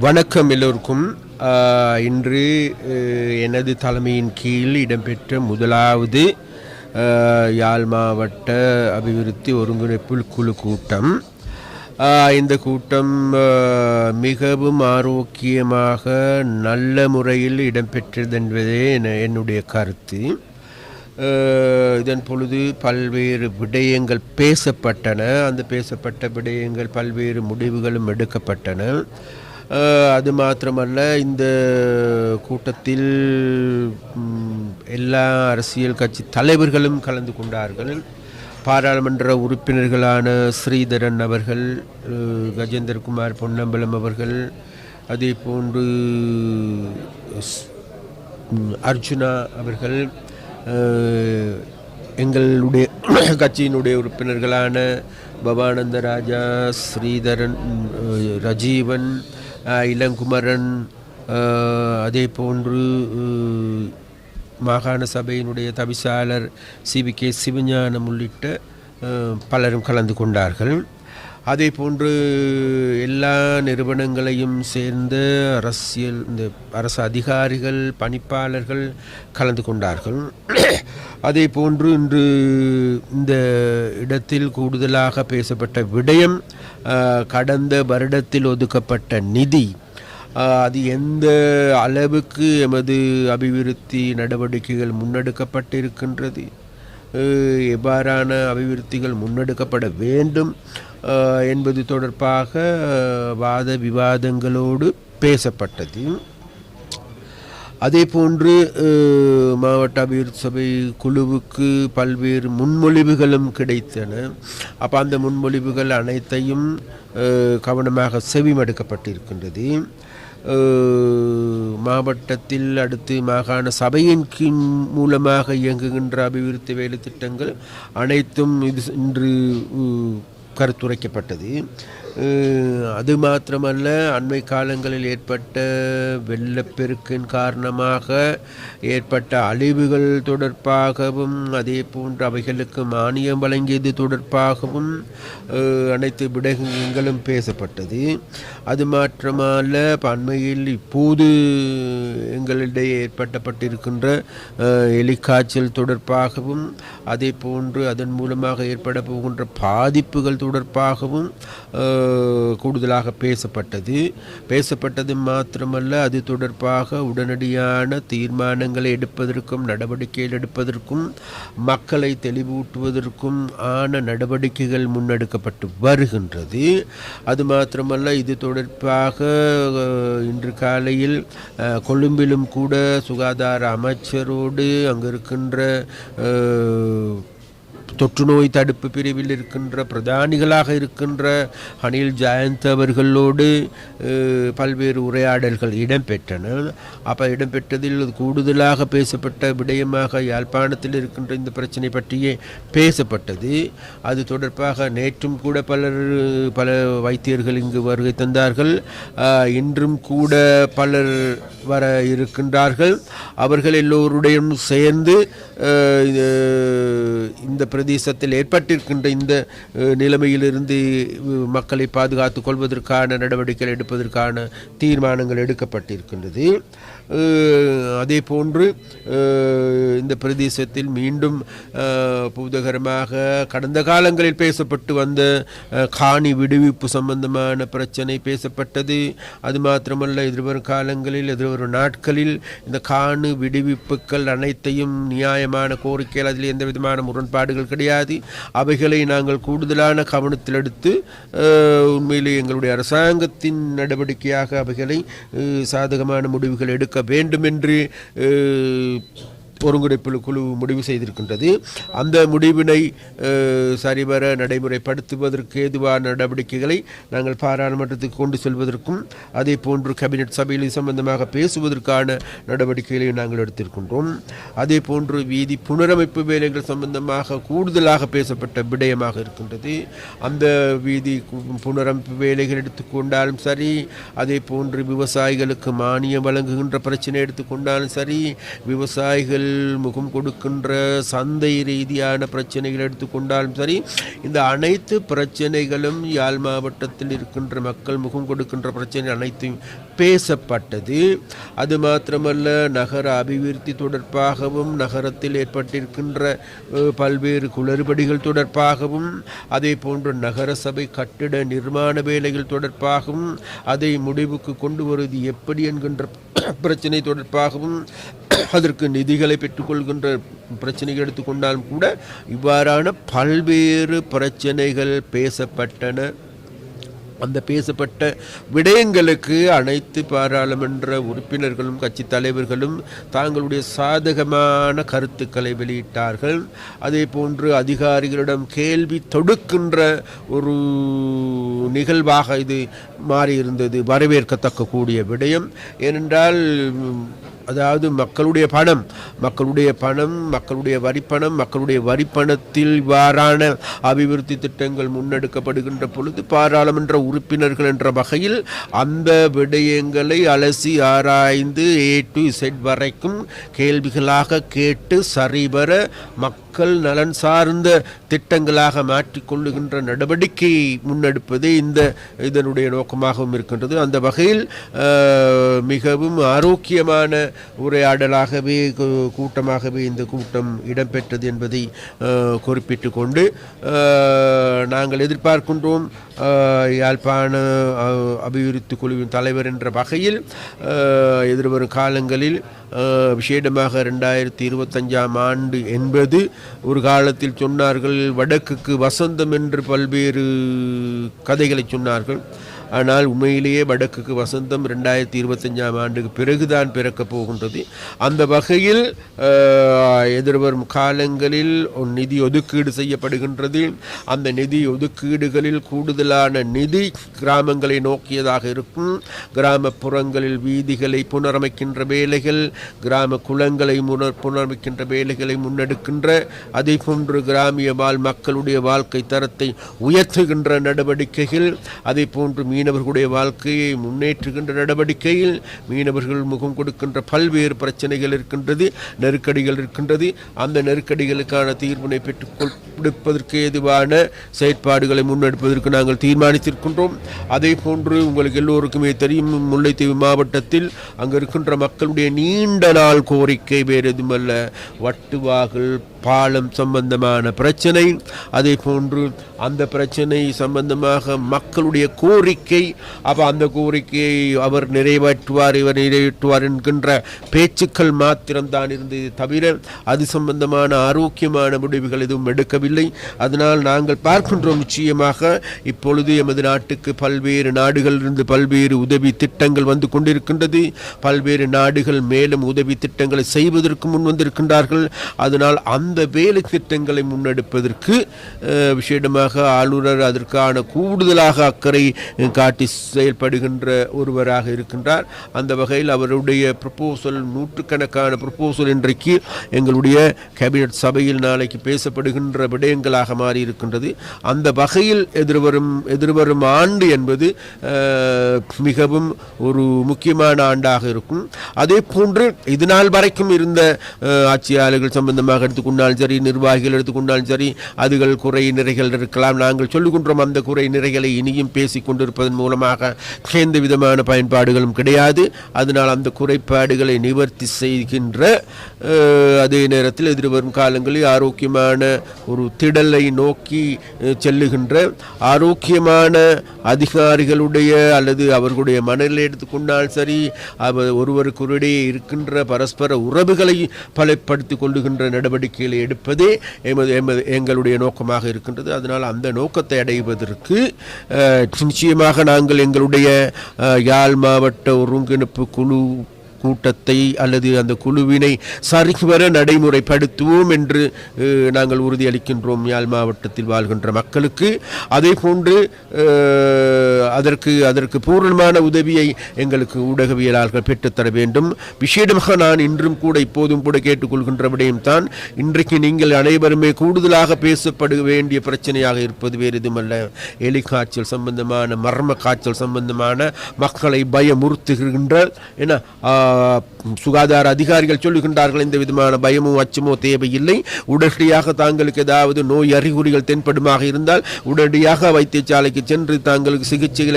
வணக்கம் எல்லோருக்கும். இன்று எனது தலைமையின் கீழ் இடம்பெற்ற முதலாவது யாழ் மாவட்ட அபிவிருத்தி ஒருங்கிணைப்பு குழு கூட்டம். இந்த கூட்டம் மிகவும் ஆரோக்கியமாக நல்ல முறையில் இடம்பெற்றது என்பதே என்னுடைய கருத்து. இதன் பொழுது பல்வேறு விடயங்கள் பேசப்பட்டன. அந்த பேசப்பட்ட விடயங்கள் பல்வேறு முடிவுகளும் எடுக்கப்பட்டன. அது மாத்திரமல்ல இந்த கூட்டத்தில் எல்லா அரசியல் கட்சி தலைவர்களும் கலந்து கொண்டார்கள். பாராளுமன்ற உறுப்பினர்களான ஸ்ரீதரன் அவர்கள் கஜேந்திரகுமார் பொன்னம்பலம் அவர்கள் அதே போன்று அர்ஜுனா அவர்கள் எங்களுடைய கட்சியினுடைய உறுப்பினர்களான பவானந்த ராஜா ஸ்ரீதரன் ரஜீவன் இளங்குமரன் அதே போன்று மாகாண சபையினுடைய தவிசாளர் சிவி கே சிவஞானம் உள்ளிட்ட பலரும் கலந்து கொண்டார்கள். அதே போன்று எல்லா நிறுவனங்களையும் சேர்ந்த அரசியல் இந்த அரசு அதிகாரிகள் பணிப்பாளர்கள் கலந்து கொண்டார்கள். அதே போன்று இன்று இந்த இடத்தில் கூடுதலாக பேசப்பட்ட விடயம் கடந்த வருடத்தில் ஒதுக்கப்பட்ட நிதி. அது எந்த அளவுக்கு எமது அபிவிருத்தி நடவடிக்கைகள் முன்னெடுக்கப்பட்டிருக்கின்றது? எவ்வாறான அபிவிருத்திகள் முன்னெடுக்கப்பட வேண்டும்? என்பது தொடர்பாக வாத விவாதங்களோடு பேசப்பட்டது. அதே போன்று மாவட்ட அபிவிருத்தி சபை குழுவுக்கு பல்வேறு முன்மொழிவுகளும் கிடைத்தன. அப்போ அந்த முன்மொழிவுகள் அனைத்தையும் கவனமாக செவிமடுக்கப்பட்டிருக்கின்றது. மாவட்டத்தில் அடுத்து மாகாண சபையின் கீழ் மூலமாக இயங்குகின்ற அபிவிருத்தி வேலை திட்டங்கள் அனைத்தும் இது இன்று கருத்துரைக்கப்பட்டது. அது மாத்திரமல்ல அண்மை காலங்களில் ஏற்பட்ட வெள்ளப்பெருக்கின் காரணமாக ஏற்பட்ட அழிவுகள் தொடர்பாகவும் அதே போன்று அவைகளுக்கு மானியம் வழங்கியது தொடர்பாகவும் அனைத்து விடயங்களும் பேசப்பட்டது. அது மாற்றமல்ல அண்மையில் இப்போது எங்களிடையே ஏற்பட்டப்பட்டிருக்கின்ற எலிக்காய்ச்சல் தொடர்பாகவும் அதே போன்று அதன் மூலமாக ஏற்பட போகின்ற பாதிப்புகள் தொடர்பாகவும் கூடுதலாக பேசப்பட்டது. பேசப்பட்டது மாத்திரமல்ல அது தொடர்பாக உடனடியான தீர்மானங்களை எடுப்பதற்கும் நடவடிக்கைகள் எடுப்பதற்கும் மக்களை தெளிவூட்டுவதற்கும் ஆன நடவடிக்கைகள் முன்னெடுக்கப்பட்டு வருகின்றது. அது மாத்திரமல்ல இது தொடர்பாக இன்று காலையில் கொழும்பிலும் கூட சுகாதார அமைச்சரோடு அங்கு இருக்கின்ற தொற்று நோய் தடுப்பு பிரிவில் இருக்கின்ற பிரதானிகளாக இருக்கின்ற அனில் ஜெயந்த் அவர்களோடு பல்வேறு உரையாடல்கள் இடம்பெற்றன. அப்போ இடம்பெற்றதில் கூடுதலாக பேசப்பட்ட விடயமாக யாழ்ப்பாணத்தில் இருக்கின்ற இந்த பிரச்சனை பற்றியே பேசப்பட்டது. அது தொடர்பாக நேற்றும் கூட பலர் பல வைத்தியர்கள் இங்கு வருகை தந்தார்கள். இன்றும் கூட பலர் வர இருக்கின்றார்கள். அவர்கள் எல்லோருடையும் சேர்ந்து இந்த பிரதேசத்தில் ஏற்பட்டிருக்கின்ற இந்த நிலைமையிலிருந்து மக்களை பாதுகாத்துக் கொள்வதற்கான நடவடிக்கைகள் எடுப்பதற்கான தீர்மானங்கள் எடுக்கப்பட்டிருக்கின்றது. அதே போன்று இந்த பிரதேசத்தில் மீண்டும் பூதகரமாக கடந்த காலங்களில் பேசப்பட்டு வந்த காணி விடுவிப்பு சம்பந்தமான பிரச்சனை பேசப்பட்டது. அது மாத்திரமல்ல எதிர்வரும் காலங்களில் எதிர்வரும் நாட்களில் இந்த காணி விடுவிப்புகள் அனைத்தையும் நியாயமான கோரிக்கைகள் அதில் எந்த விதமான முரண்பாடுகள் கிடையாது. அவைகளை நாங்கள் கூடுதலான கவனத்தில் எடுத்து உண்மையிலே எங்களுடைய அரசாங்கத்தின் நடவடிக்கையாக அவைகளை சாதகமான முடிவுகள் எடுக்க வேண்டும் என்று ஒருங்கிணைப்பு குழு முடிவு செய்திருக்கின்றது. அந்த முடிவினை சரிவர நடைமுறைப்படுத்துவதற்கு ஏதுவான நடவடிக்கைகளை நாங்கள் பாராளுமன்றத்துக்கு கொண்டு செல்வதற்கும் அதே போன்று கேபினெட் சபையில் சம்பந்தமாக பேசுவதற்கான நடவடிக்கைகளை நாங்கள் எடுத்திருக்கின்றோம். அதே போன்று வீதி புனரமைப்பு வேலைகள் சம்பந்தமாக கூடுதலாக பேசப்பட்ட விடயமாக இருக்கின்றது. அந்த வீதி புனரமைப்பு வேலைகள் எடுத்துக்கொண்டாலும் சரி அதே போன்று விவசாயிகளுக்கு மானியம் வழங்குகின்ற பிரச்சனை எடுத்துக்கொண்டாலும் சரி விவசாயிகள் முகம் கொடுக்கின்ற சந்தை ரீதியான பிரச்சனைகள் எடுத்துக்கொண்டாலும் சரி இந்த அனைத்து பிரச்சனைகளும் யாழ் மாவட்டத்தில் இருக்கின்ற மக்கள் முகம் கொடுக்கின்ற பிரச்சனை அனைத்தையும் பேசப்பட்டது. அது மாத்திரமல்ல நகர அபிவிருத்தி தொடர்பாகவும் நகரத்தில் ஏற்பட்டிருக்கின்ற பல்வேறு குளறுபடிகள் தொடர்பாகவும் அதே போன்று நகர சபை கட்டிட நிர்மாண வேலைகள் தொடர்பாகவும் அதை முடிவுக்கு கொண்டு வருவது எப்படி என்கின்ற பிரச்சனை தொடர்பாகவும் அதற்கு நிதிகளை பெற்றுக்கொள்கின்ற பிரச்சனைகள் எடுத்துக்கொண்டாலும் கூட இவ்வாறான பல்வேறு பிரச்சனைகள் பேசப்பட்டன. அந்த பேசப்பட்ட விடயங்களுக்கு அனைத்து பாராளுமன்ற உறுப்பினர்களும் கட்சி தலைவர்களும் தாங்களுடைய சாதகமான கருத்துக்களை வெளியிட்டார்கள். அதே போன்று அதிகாரிகளிடம் கேள்வி தொடுக்கின்ற ஒரு நிகழ்வாக இது மாறியிருந்தது. வரவேற்கத்தக்க கூடிய விடயம். ஏனென்றால் அதாவது மக்களுடைய பணம் மக்களுடைய பணம் மக்களுடைய வரிப்பணம் மக்களுடைய வரிப்பணத்தில் இவ்வாறான அபிவிருத்தி திட்டங்கள் முன்னெடுக்கப்படுகின்ற பொழுது பாராளுமன்ற உறுப்பினர்கள் என்ற வகையில் அந்த விடயங்களை அலசி ஆராய்ந்து ஏ டு செட் வரைக்கும் கேள்விகளாக கேட்டு சரிவர மக்கள் நலன் சார்ந்த திட்டங்களாக மாற்றிக்கொள்ளுகின்ற நடவடிக்கையை முன்னெடுப்பதே இந்த இதனுடைய நோக்கமாகவும் இருக்கின்றது. அந்த வகையில் மிகவும் ஆரோக்கியமான உரையாடலாகவே கூட்டமாகவே இந்த கூட்டம் இடம்பெற்றது என்பதை குறிப்பிட்டு கொண்டு நாங்கள் எதிர்பார்க்கின்றோம். யாழ்ப்பாண அபிவிருத்தி குழுவின் தலைவர் என்ற வகையில் எதிர்வரும் காலங்களில் விஷேடமாக விசேடமாக ரெண்டாயிரத்தி இருபத்தஞ்சாம் ஆண்டு என்பது ஒரு காலத்தில் சொன்னார்கள் வடக்குக்கு வசந்தம் என்று பல்வேறு கதைகளை சொன்னார்கள். ஆனால் உண்மையிலேயே வடக்குக்கு வசந்தம் ரெண்டாயிரத்தி இருபத்தஞ்சாம் ஆண்டுக்கு பிறகுதான் பிறக்கப் போகின்றது. அந்த வகையில் எதிர்வரும் காலங்களில் நிதி ஒதுக்கீடு செய்யப்படுகின்றது. அந்த நிதி ஒதுக்கீடுகளில் கூடுதலான நிதி கிராமங்களை நோக்கியதாக இருக்கும். கிராமப்புறங்களில் வீதிகளை புனரமைக்கின்ற வேலைகள் கிராம குளங்களை முனர் புனரமைக்கின்ற வேலைகளை முன்னெடுக்கின்ற அதே போன்று கிராமிய வாழ் மக்களுடைய வாழ்க்கை தரத்தை உயர்த்துகின்ற நடவடிக்கைகள் அதே போன்று மீனவர்களுடைய வாழ்க்கையை முன்னேற்றுகின்ற நடவடிக்கையில் மீனவர்கள் முகம் கொடுக்கின்ற பல்வேறு பிரச்சனைகள் இருக்கின்றது நெருக்கடிகள் இருக்கின்றது. அந்த நெருக்கடிகளுக்கான தீர்வினை பெற்றுக் கொடுப்பதற்கு ஏதுவான செயற்பாடுகளை முன்னெடுப்பதற்கு நாங்கள் தீர்மானித்திருக்கின்றோம். அதே போன்று உங்களுக்கு எல்லோருக்குமே தெரியும் முல்லைத்தீவு மாவட்டத்தில் அங்கு இருக்கின்ற மக்களுடைய நீண்ட நாள் கோரிக்கை வேறு எதுவுமல்ல. வட்டுவாகல் பாலம் சம்பந்தமான பிரச்சனை அதே போன்று அந்த பிரச்சனை சம்பந்தமாக மக்களுடைய கோரிக்கை அப்போ அந்த கோரிக்கையை அவர் நிறைவேற்றுவார் இவர் நிறைவேற்றுவார் என்கின்ற பேச்சுக்கள் மாத்திரம்தான் இருந்தது தவிர அது சம்பந்தமான ஆரோக்கியமான முடிவுகள் எதுவும் எடுக்கவில்லை. அதனால் நாங்கள் பார்க்கின்றோம் நிச்சயமாக இப்பொழுது எமது நாட்டுக்கு பல்வேறு நாடுகளிலிருந்து பல்வேறு உதவி திட்டங்கள் வந்து கொண்டிருக்கின்றது. பல்வேறு நாடுகள் மேலும் உதவி திட்டங்களை செய்வதற்கு முன் வந்திருக்கின்றார்கள். அதனால் அந்த வேலை திட்டங்களை முன்னெடுப்பதற்கு அஹ், விசேடமாக ஆளுநர் அதற்கான கூடுதலாக அக்கறை காட்டி செயல்படுகின்ற ஒருவராக இருக்கின்றார். அந்த வகையில் அவருடைய ப்ரப்போசல் நூற்றுக்கணக்கான ப்ரப்போசல் இன்றைக்கு எங்களுடைய கேபினட் சபையில் நாளைக்கு பேசப்படுகின்ற விடயங்களாக மாறி இருக்கின்றது அந்த வகையில் எதிர்வரும் எதிர்வரும் ஆண்டு என்பது மிகவும் ஒரு முக்கியமான ஆண்டாக இருக்கும். அதே போன்று இது நாள் வரைக்கும் இருந்த ஆட்சியாளர்கள் சம்பந்தமாக எடுத்துக்கொண்டு எடுத்துக்கொண்டாலும் சரி நிர்வாகிகள் எடுத்துக்கொண்டாலும் சரி அதுகள் குறை நிறைகள் இருக்கலாம். நாங்கள் சொல்லுகின்றோம் அந்த குறை நிறைகளை இனியும் பேசிக் கொண்டிருப்பதன் மூலமாக எந்த விதமான பயன்பாடுகளும் கிடையாது. அதனால் அந்த குறைபாடுகளை நிவர்த்தி செய்கின்ற அதே நேரத்தில் எதிர்வரும் காலங்களில் ஆரோக்கியமான ஒரு திடலை நோக்கி செல்லுகின்ற ஆரோக்கியமான அதிகாரிகளுடைய அல்லது அவர்களுடைய மனநிலை எடுத்துக்கொண்டால் சரி அவர் ஒருவருக்கொருடையே இருக்கின்ற பரஸ்பர உறவுகளை பலப்படுத்திக் கொள்ளுகின்ற நடவடிக்கைகளை எடுப்பதே எமது எமது எங்களுடைய நோக்கமாக இருக்கின்றது. அதனால் அந்த நோக்கத்தை அடைவதற்கு நிச்சயமாக நாங்கள் எங்களுடைய யாழ் மாவட்ட ஒருங்கிணைப்பு குழு கூட்டத்தை அல்லது அந்த குழுவினை சரிவர நடைமுறைப்படுத்துவோம் என்று நாங்கள் உறுதியளிக்கின்றோம். யாழ் மாவட்டத்தில் வாழ்கின்ற மக்களுக்கு. அதே போன்று அதற்கு அதற்கு பூர்ணமான உதவியை எங்களுக்கு ஊடகவியலாளர்கள் பெற்றுத்தர வேண்டும். விசேடமாக நான் இன்றும் கூட இப்போதும் கூட கேட்டுக்கொள்கின்ற விடயம் தான் இன்றைக்கு நீங்கள் அனைவருமே கூடுதலாக பேசப்பட வேண்டிய பிரச்சனையாக இருப்பது வேறு எதுவுமல்ல. எலி காய்ச்சல் சம்பந்தமான மர்ம காய்ச்சல் சம்பந்தமான மக்களை பயமுறுத்துகின்ற என்ன சுகாதார அதிகாரிகள் சொல்லுகின்றார்கள் இந்த விதமான பயமோ அச்சமோ தேவையில்லை உடனடியாக தாங்களுக்கு ஏதாவது நோய் அறிகுறிகள் தென்படுமாக இருந்தால் உடனடியாக வைத்தியசாலைக்கு சென்று தாங்களுக்கு சிகிச்சைகளை